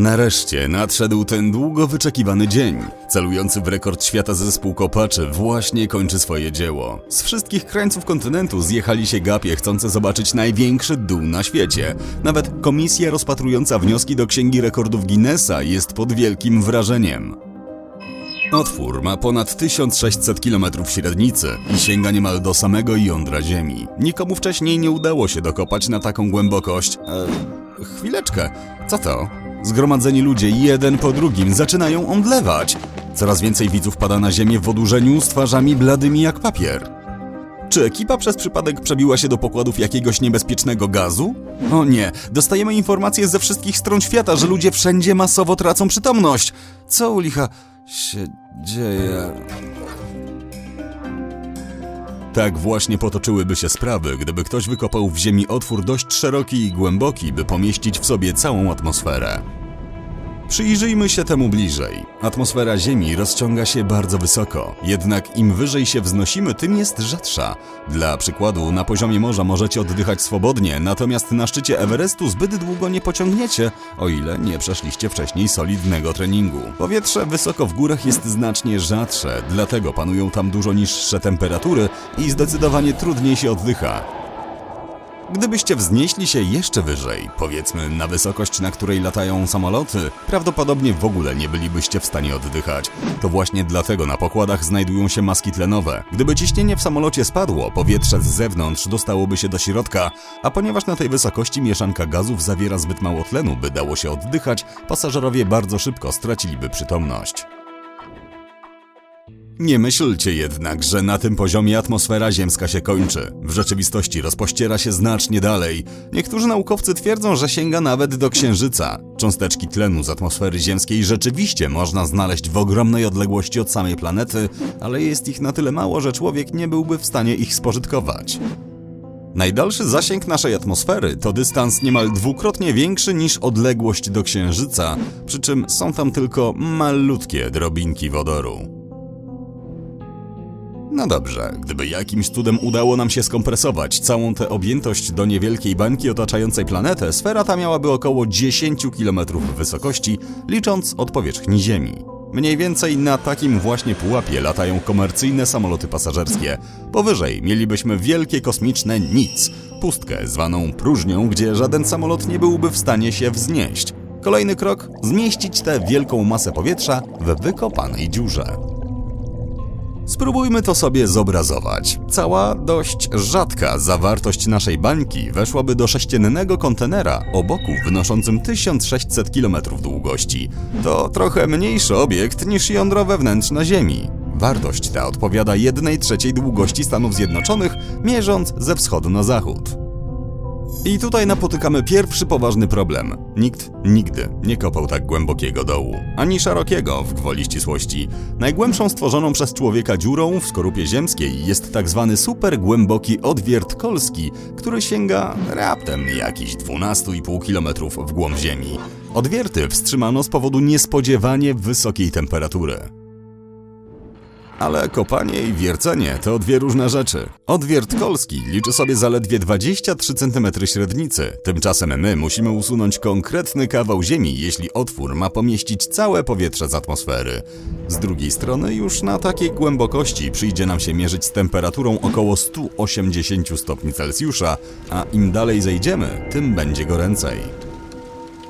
Nareszcie nadszedł ten długo wyczekiwany dzień. Celujący w rekord świata zespół kopaczy właśnie kończy swoje dzieło. Z wszystkich krańców kontynentu zjechali się gapie chcące zobaczyć największy dół na świecie. Nawet komisja rozpatrująca wnioski do Księgi Rekordów Guinnessa jest pod wielkim wrażeniem. Otwór ma ponad 1600 km średnicy i sięga niemal do samego jądra Ziemi. Nikomu wcześniej nie udało się dokopać na taką głębokość. E, chwileczkę, co to? Zgromadzeni ludzie jeden po drugim zaczynają omdlewać. Coraz więcej widzów pada na ziemię w odurzeniu z twarzami bladymi jak papier. Czy ekipa przez przypadek przebiła się do pokładów jakiegoś niebezpiecznego gazu? O nie, dostajemy informacje ze wszystkich stron świata, że ludzie wszędzie masowo tracą przytomność. Co u licha się dzieje? Tak właśnie potoczyłyby się sprawy, gdyby ktoś wykopał w ziemi otwór dość szeroki i głęboki, by pomieścić w sobie całą atmosferę. Przyjrzyjmy się temu bliżej. Atmosfera Ziemi rozciąga się bardzo wysoko, jednak im wyżej się wznosimy, tym jest rzadsza. Dla przykładu, na poziomie morza możecie oddychać swobodnie, natomiast na szczycie Everestu zbyt długo nie pociągniecie, o ile nie przeszliście wcześniej solidnego treningu. Powietrze wysoko w górach jest znacznie rzadsze, dlatego panują tam dużo niższe temperatury i zdecydowanie trudniej się oddycha. Gdybyście wznieśli się jeszcze wyżej, powiedzmy na wysokość, na której latają samoloty, prawdopodobnie w ogóle nie bylibyście w stanie oddychać. To właśnie dlatego na pokładach znajdują się maski tlenowe. Gdyby ciśnienie w samolocie spadło, powietrze z zewnątrz dostałoby się do środka, a ponieważ na tej wysokości mieszanka gazów zawiera zbyt mało tlenu, by dało się oddychać, pasażerowie bardzo szybko straciliby przytomność. Nie myślcie jednak, że na tym poziomie atmosfera ziemska się kończy. W rzeczywistości rozpościera się znacznie dalej. Niektórzy naukowcy twierdzą, że sięga nawet do Księżyca. Cząsteczki tlenu z atmosfery ziemskiej rzeczywiście można znaleźć w ogromnej odległości od samej planety, ale jest ich na tyle mało, że człowiek nie byłby w stanie ich spożytkować. Najdalszy zasięg naszej atmosfery to dystans niemal dwukrotnie większy niż odległość do Księżyca, przy czym są tam tylko malutkie drobinki wodoru. No dobrze, gdyby jakimś cudem udało nam się skompresować całą tę objętość do niewielkiej bańki otaczającej planetę, sfera ta miałaby około 10 km wysokości, licząc od powierzchni Ziemi. Mniej więcej na takim właśnie pułapie latają komercyjne samoloty pasażerskie. Powyżej mielibyśmy wielkie kosmiczne nic, pustkę zwaną próżnią, gdzie żaden samolot nie byłby w stanie się wznieść. Kolejny krok zmieścić tę wielką masę powietrza w wykopanej dziurze. Spróbujmy to sobie zobrazować. Cała dość rzadka zawartość naszej bańki weszłaby do sześciennego kontenera o boku wynoszącym 1600 km długości. To trochę mniejszy obiekt niż jądro wewnętrzne Ziemi. Wartość ta odpowiada 1 trzeciej długości Stanów Zjednoczonych, mierząc ze wschodu na zachód. I tutaj napotykamy pierwszy poważny problem. Nikt nigdy nie kopał tak głębokiego dołu, ani szerokiego w gwoli ścisłości. Najgłębszą stworzoną przez człowieka dziurą w skorupie ziemskiej jest tak zwany supergłęboki odwiert kolski, który sięga raptem jakichś 12,5 km w głąb ziemi. Odwierty wstrzymano z powodu niespodziewanie wysokiej temperatury. Ale kopanie i wiercenie to dwie różne rzeczy. Odwiert kolski liczy sobie zaledwie 23 cm średnicy, tymczasem my musimy usunąć konkretny kawał ziemi, jeśli otwór ma pomieścić całe powietrze z atmosfery. Z drugiej strony już na takiej głębokości przyjdzie nam się mierzyć z temperaturą około 180 stopni Celsjusza, a im dalej zejdziemy, tym będzie goręcej.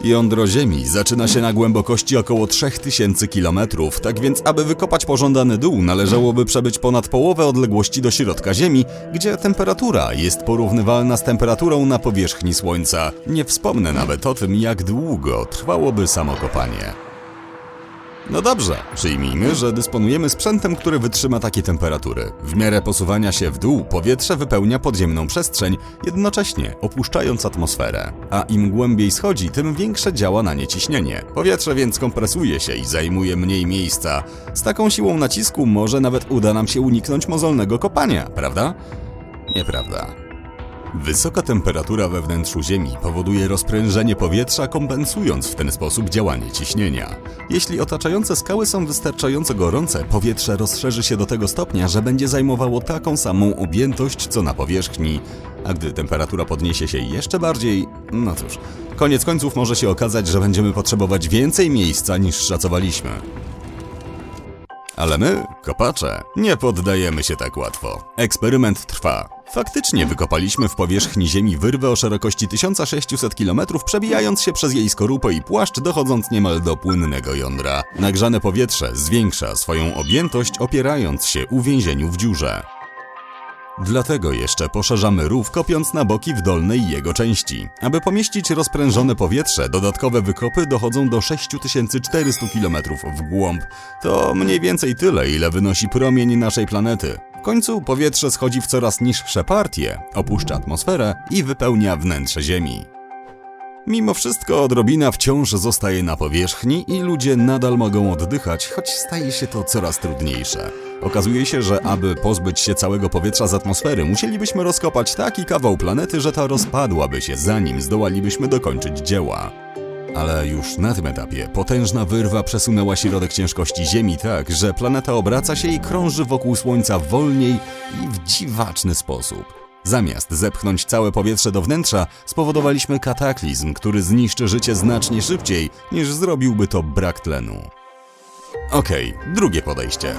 Jądro Ziemi zaczyna się na głębokości około 3000 km, tak więc aby wykopać pożądany dół należałoby przebyć ponad połowę odległości do środka Ziemi, gdzie temperatura jest porównywalna z temperaturą na powierzchni Słońca. Nie wspomnę nawet o tym, jak długo trwałoby samo kopanie. No dobrze, przyjmijmy, że dysponujemy sprzętem, który wytrzyma takie temperatury. W miarę posuwania się w dół powietrze wypełnia podziemną przestrzeń, jednocześnie opuszczając atmosferę. A im głębiej schodzi, tym większe działa na nie ciśnienie. Powietrze więc kompresuje się i zajmuje mniej miejsca. Z taką siłą nacisku może nawet uda nam się uniknąć mozolnego kopania, prawda? Nieprawda. Wysoka temperatura we wnętrzu Ziemi powoduje rozprężenie powietrza, kompensując w ten sposób działanie ciśnienia. Jeśli otaczające skały są wystarczająco gorące, powietrze rozszerzy się do tego stopnia, że będzie zajmowało taką samą objętość co na powierzchni, a gdy temperatura podniesie się jeszcze bardziej, no cóż, koniec końców może się okazać, że będziemy potrzebować więcej miejsca niż szacowaliśmy. Ale my, kopacze, nie poddajemy się tak łatwo. Eksperyment trwa. Faktycznie wykopaliśmy w powierzchni Ziemi wyrwę o szerokości 1600 km, przebijając się przez jej skorupę i płaszcz, dochodząc niemal do płynnego jądra. Nagrzane powietrze zwiększa swoją objętość, opierając się uwięzieniu w dziurze. Dlatego jeszcze poszerzamy rów, kopiąc na boki w dolnej jego części. Aby pomieścić rozprężone powietrze, dodatkowe wykopy dochodzą do 6400 km w głąb. To mniej więcej tyle, ile wynosi promień naszej planety. W końcu powietrze schodzi w coraz niższe partie, opuszcza atmosferę i wypełnia wnętrze Ziemi. Mimo wszystko odrobina wciąż zostaje na powierzchni i ludzie nadal mogą oddychać, choć staje się to coraz trudniejsze. Okazuje się, że aby pozbyć się całego powietrza z atmosfery, musielibyśmy rozkopać taki kawał planety, że ta rozpadłaby się, zanim zdołalibyśmy dokończyć dzieła. Ale już na tym etapie potężna wyrwa przesunęła środek ciężkości Ziemi tak, że planeta obraca się i krąży wokół Słońca wolniej i w dziwaczny sposób. Zamiast zepchnąć całe powietrze do wnętrza, spowodowaliśmy kataklizm, który zniszczy życie znacznie szybciej, niż zrobiłby to brak tlenu. Okej, drugie podejście.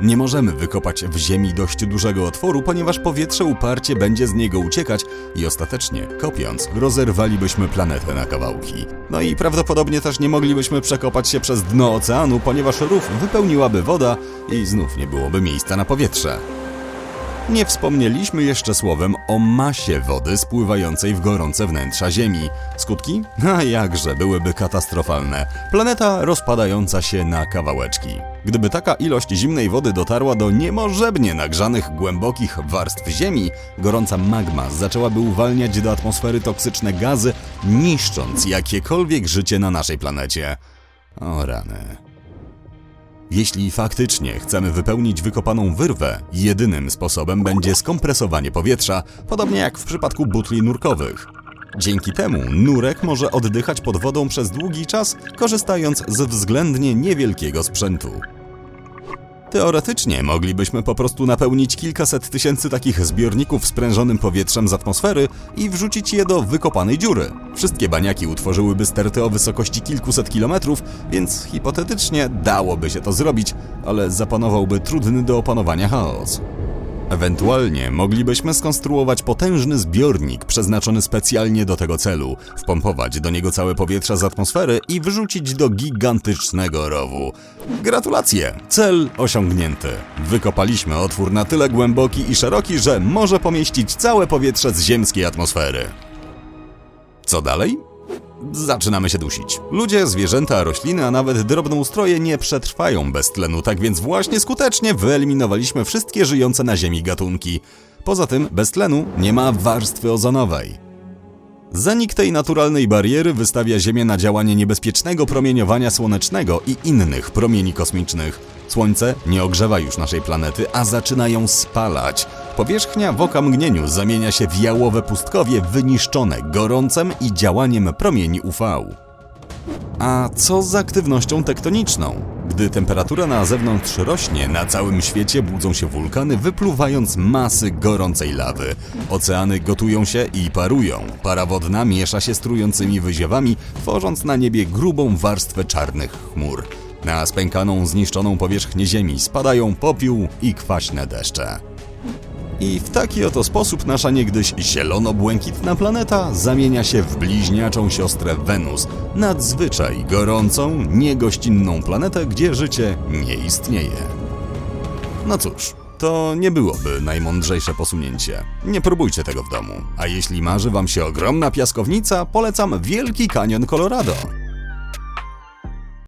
Nie możemy wykopać w ziemi dość dużego otworu, ponieważ powietrze uparcie będzie z niego uciekać i ostatecznie, kopiąc, rozerwalibyśmy planetę na kawałki. No i prawdopodobnie też nie moglibyśmy przekopać się przez dno oceanu, ponieważ rów wypełniłaby woda i znów nie byłoby miejsca na powietrze. Nie wspomnieliśmy jeszcze słowem o masie wody spływającej w gorące wnętrza Ziemi. Skutki? A jakże byłyby katastrofalne. Planeta rozpadająca się na kawałeczki. Gdyby taka ilość zimnej wody dotarła do niemożebnie nagrzanych głębokich warstw Ziemi, gorąca magma zaczęłaby uwalniać do atmosfery toksyczne gazy, niszcząc jakiekolwiek życie na naszej planecie. O rany. Jeśli faktycznie chcemy wypełnić wykopaną wyrwę, jedynym sposobem będzie skompresowanie powietrza, podobnie jak w przypadku butli nurkowych. Dzięki temu nurek może oddychać pod wodą przez długi czas, korzystając z względnie niewielkiego sprzętu. Teoretycznie moglibyśmy po prostu napełnić kilkaset tysięcy takich zbiorników sprężonym powietrzem z atmosfery i wrzucić je do wykopanej dziury. Wszystkie baniaki utworzyłyby sterty o wysokości kilkuset kilometrów, więc hipotetycznie dałoby się to zrobić, ale zapanowałby trudny do opanowania chaos. Ewentualnie moglibyśmy skonstruować potężny zbiornik przeznaczony specjalnie do tego celu, wpompować do niego całe powietrze z atmosfery i wrzucić do gigantycznego rowu. Gratulacje! Cel osiągnięty. Wykopaliśmy otwór na tyle głęboki i szeroki, że może pomieścić całe powietrze z ziemskiej atmosfery. Co dalej? Zaczynamy się dusić. Ludzie, zwierzęta, rośliny, a nawet drobnoustroje nie przetrwają bez tlenu, tak więc właśnie skutecznie wyeliminowaliśmy wszystkie żyjące na Ziemi gatunki. Poza tym, bez tlenu nie ma warstwy ozonowej. Zanik tej naturalnej bariery wystawia Ziemię na działanie niebezpiecznego promieniowania słonecznego i innych promieni kosmicznych. Słońce nie ogrzewa już naszej planety, a zaczyna ją spalać. Powierzchnia w okamgnieniu zamienia się w jałowe pustkowie wyniszczone gorącem i działaniem promieni UV. A co z aktywnością tektoniczną? Gdy temperatura na zewnątrz rośnie, na całym świecie budzą się wulkany, wypluwając masy gorącej lawy. Oceany gotują się i parują. Para wodna miesza się z trującymi wyziewami, tworząc na niebie grubą warstwę czarnych chmur. Na spękaną, zniszczoną powierzchnię Ziemi spadają popiół i kwaśne deszcze. I w taki oto sposób nasza niegdyś zielono-błękitna planeta zamienia się w bliźniaczą siostrę Wenus, nadzwyczaj gorącą, niegościnną planetę, gdzie życie nie istnieje. No cóż, to nie byłoby najmądrzejsze posunięcie. Nie próbujcie tego w domu. A jeśli marzy wam się ogromna piaskownica, polecam Wielki Kanion Colorado.